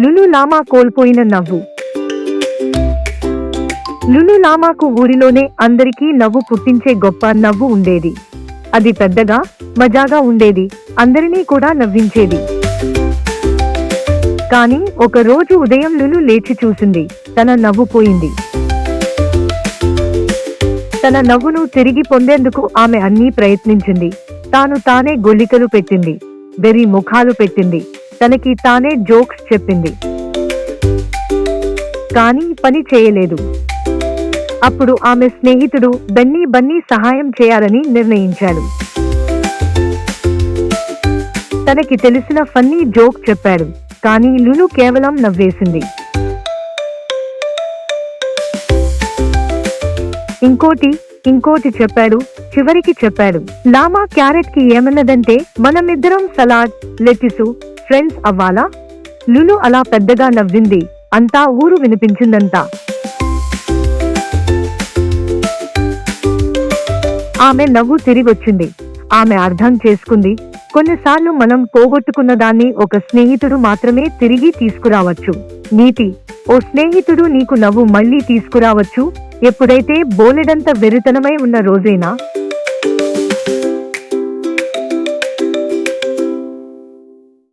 లులు లామా కోల్పోయిన నవ్వు. లులు లామాకు ఊరిలోనే అందరికీ నవ్వు పుట్టించే గొప్ప నవ్వు ఉండేది. అది పెద్దగా మజాగా ఉండేది అందరినీ కూడా నవ్వించేది. కానీ ఒక రోజు ఉదయం లులు లేచి చూసింది తన నవ్వు పోయింది. తన నవ్వును తిరిగి పొందేందుకు ఆమె అన్నీ ప్రయత్నించింది. తాను తానే గొల్లికలు పెట్టింది బెరి ముఖాలు పెట్టింది తనకి తానే జోక్స్ చెప్పింది. కానీ పని చేయలేదు. అప్పుడు ఆమె స్నేహితుడు బన్నీ బన్నీ సహాయం చేయాలని నిర్ణయించాడు. తనకి తెలిసిన ఫన్నీ జోక్ చెప్పాడు కానీ లులు కేవలం నవ్వేసింది. ఇంకోటి ఇంకోటి చెప్పాడు చివరికి చెప్పాడు. లామా క్యారెట్కి ఏమన్నదంటే మనమిద్దరం సలాడ్ లెటిసు ఫ్రెండ్స్ అవ్వాలా? లులు అలా పెద్దగా నవ్వింది. అంతా ఊరు వినిపించిందంతా ఆమె నవ్వు తిరిగొచ్చింది ఆమె అర్థం చేసుకుంది. కొన్నిసార్లు మనం పోగొట్టుకున్న దాన్ని ఒక స్నేహితుడు మాత్రమే తిరిగి తీసుకురావచ్చు. నీతి ఓ స్నేహితుడు నీకు నవ్వు మళ్ళీ తీసుకురావచ్చు. ఎప్పుడైతే బోలెడంత వెరితనమై ఉన్న రోజైనా?